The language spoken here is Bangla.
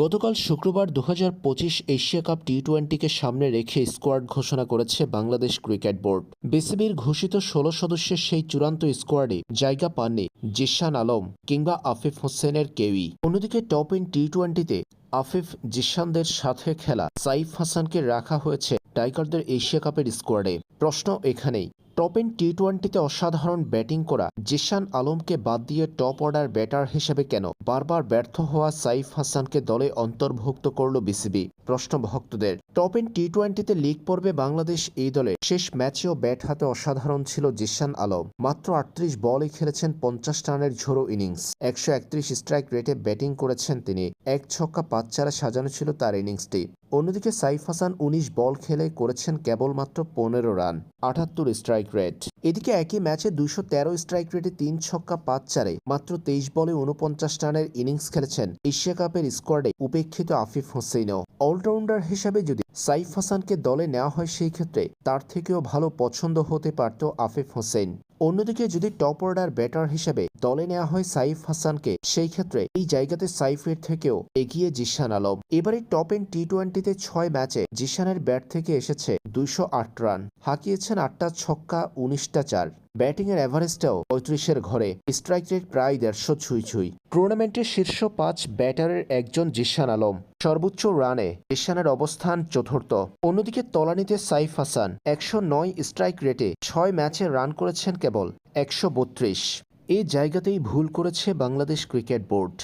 গতকাল শুক্রবার দু হাজার পঁচিশ এশিয়া কাপ টি টোয়েন্টিকে সামনে রেখে স্কোয়াড ঘোষণা করেছে বাংলাদেশ ক্রিকেট বোর্ড। বিসিবির ঘোষিত ষোলো সদস্যের সেই চূড়ান্ত স্কোয়াডে জায়গা পাননি জিশান আলম কিংবা আফিফ হোসেনের কেউই। অন্যদিকে টপ ইন টি টোয়েন্টিতে আফিফ জিশানদের সাথে খেলা সাইফ হাসানকে রাখা হয়েছে টাইগারদের এশিয়া কাপের স্কোয়াডে। প্রশ্ন এখানেই টপ ইন টি টোয়েন্টিতে অসাধারণ ব্যাটিং করা জিশান আলমকে বাদ দিয়ে টপ অর্ডার ব্যাটার হিসেবে কেন? বারবার ব্যর্থ হওয়া সাইফ হাসানকে দলে অন্তর্ভুক্ত করল বিসিবি। প্রশ্ন ভক্তদের টপ ইন টি টোয়েন্টিতে লিগ পর্বে বাংলাদেশ এই দলে শেষ ম্যাচেও ব্যাট হাতে অসাধারণ ছিল জিশান আলম। মাত্র আটত্রিশ বলে খেলেছেন পঞ্চাশ রানের ঝোড়ো ইনিংস। একশো একত্রিশ স্ট্রাইক রেটে ব্যাটিং করেছেন তিনি। এক ছক্কা পাঁচ চারা সাজানো ছিল তার ইনিংসটি। অন্যদিকে সাইফ হাসান উনিশ বল খেলে করেছেন কেবলমাত্র পনেরো রান। আটাত্তর স্ট্রাইক রেট। এদিকে একই ম্যাচে দুশো তেরো স্ট্রাইক রেটে তিন ছক্কা পাঁচ চারে মাত্র তেইশ বলে উনপঞ্চাশ রানের ইনিংস খেলেছেন এশিয়া কাপের স্কোয়াডে উপেক্ষিত আফিফ হোসেনও অলরাউন্ডার হিসাবে যদি সাইফ হাসানকে দলে নেওয়া হয় সেই ক্ষেত্রে তার থেকেও ভালো পছন্দ হতে পারত আফিফ হোসেন অন্যদিকে যদি টপ অর্ডার ব্যাটার হিসেবে দলে নেওয়া হয় সাইফ হাসানকে, সেই ক্ষেত্রে এই জায়গাতে সাইফের থেকেও এগিয়ে জিশান আলম। এবারে টপ এন টি টোয়েন্টিতে ছয় ম্যাচে জিশানের ব্যাট থেকে এসেছে দুইশো আট রান। হাঁকিয়েছেন আটটা ছক্কা, উনিশটা চার। ব্যাটিংয়ের অ্যাভারেজটাও পঁয়ত্রিশের ঘরে। স্ট্রাইক রেট প্রায় দেড়শো ছুঁই ছুঁই। টুর্নামেন্টের শীর্ষ পাঁচ ব্যাটারের একজন জিশান আলম। সর্বোচ্চ রানে জিশানের অবস্থান চতুর্থ। অন্যদিকে তলানিতে সাইফ হাসান একশো নয় স্ট্রাইক রেটে ছয় ম্যাচে রান করেছেন কেবল একশো বত্রিশ। এই জায়গাতেই ভুল করেছে বাংলাদেশ ক্রিকেট বোর্ড।